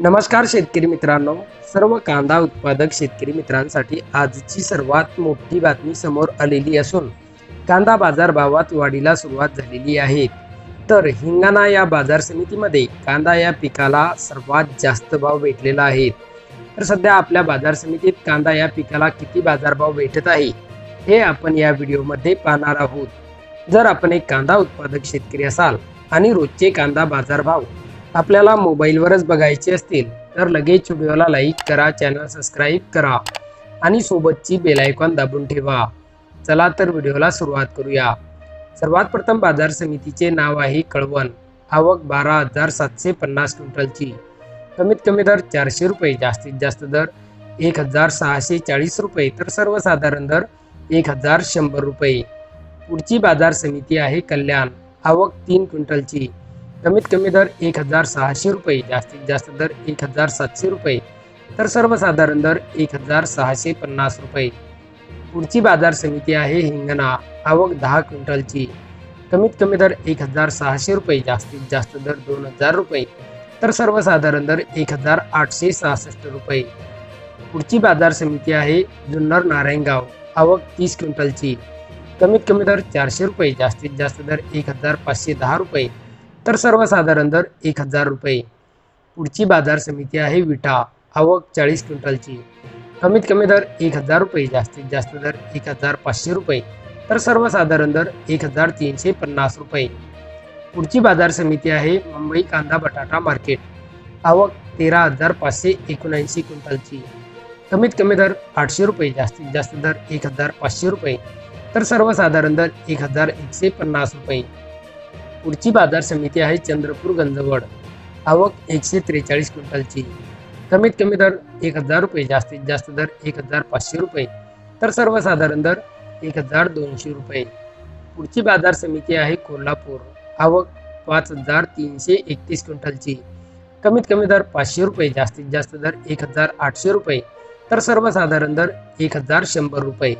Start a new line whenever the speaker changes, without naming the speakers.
नमस्कार शेतकरी मित्रांनो. सर्व कांदा उत्पादक शेतकरी मित्रांसाठी आजची सर्वात मोठी बातमी समोर आलेली असून कांदा बाजारभावात वाढीला सुरुवात झालेली आहे. तर हिंगाणा या बाजार समितीमध्ये कांदा या पिकाला सर्वात जास्त भाव भेटलेला आहे. तर सध्या आपल्या बाजार समितीत कांदा या पिकाला किती बाजारभाव भेटत आहे हे आपण या व्हिडिओमध्ये पाहणार आहोत. जर आपण एक कांदा उत्पादक शेतकरी असाल आणि रोजचे कांदा बाजारभाव आपल्याला मोबाईलवरच बघायचे असतील तर लगेच व्हिडिओला लाईक करा चॅनल सबस्क्राईब करा आणि सोबतची बेल आयकॉन दाबून ठेवा. चला तर व्हिडिओला सुरुवात करूया. सर्वात प्रथम बाजार समितीचे नाव आहे कळवण. आवक बारा हजार सातशे पन्नास क्विंटलची. कमीत कमी दर चारशे रुपये जास्तीत जास्त दर एक हजार सहाशे चाळीस रुपये तर सर्वसाधारण दर एक हजार शंभर रुपये. पुढची बाजार समिती आहे कल्याण. आवक तीन क्विंटलची. कमीत कमी दर एक हजार सहाशे रुपये जास्तीत जास्त दर एक हजार सातशे रुपये. तर सर्वसाधारण दर एक हजार सहाशे पन्नास रुपये. पुढची बाजार समिती आहे हिंगणा आवक दहा क्विंटलची. कमीत कमी दर एक हजार सहाशे रुपये जास्तीत जास्त दर दोन हजार रुपये. तर सर्वसाधारण दर एक हजार आठशे सहासष्ट रुपये. पुढची बाजार समिती आहे जुन्नर नारायणगाव आवक तीस क्विंटलची. कमीत कमी दर चारशे रुपये जास्तीत जास्त दर एक हजार पाचशे दहा रुपये. तर सर्वसाधारण दर एक हजार रुपये. पुढची बाजार समिती आहे विटा. आवक चाळीस क्विंटलची. कमीत कमी दर एक हजार रुपये जास्तीत जास्त दर एक हजार पाचशे रुपये. तर सर्वसाधारण दर एक हजार तीनशे पन्नास रुपये. पुढची बाजार समिती आहे मुंबई कांदा बटाटा मार्केट. आवक तेरा हजार पाचशे एकोणऐंशी क्विंटलची. कमीत कमी दर आठशे रुपये जास्तीत जास्त दर एक हजार पाचशे रुपये. तर सर्वसाधारण दर एक हजार एकशे पन्नास रुपये. पुढची बाजार समिती आहे चंद्रपूर गंजवड. आवक एकशे त्रेचाळीस क्विंटलची. कमीत कमी दर एक हजार रुपये जास्तीत जास्त दर एक हजार पाचशे रुपये. तर सर्वसाधारण दर एक हजार दोनशे रुपये. पुढची बाजार समिती आहे कोल्हापूर. आवक पाच हजार तीनशे एकतीस क्विंटलची. कमीत कमी दर पाचशे रुपये जास्तीत जास्त दर एक हजार आठशे रुपये. तर सर्वसाधारण दर एक हजार शंभर रुपये.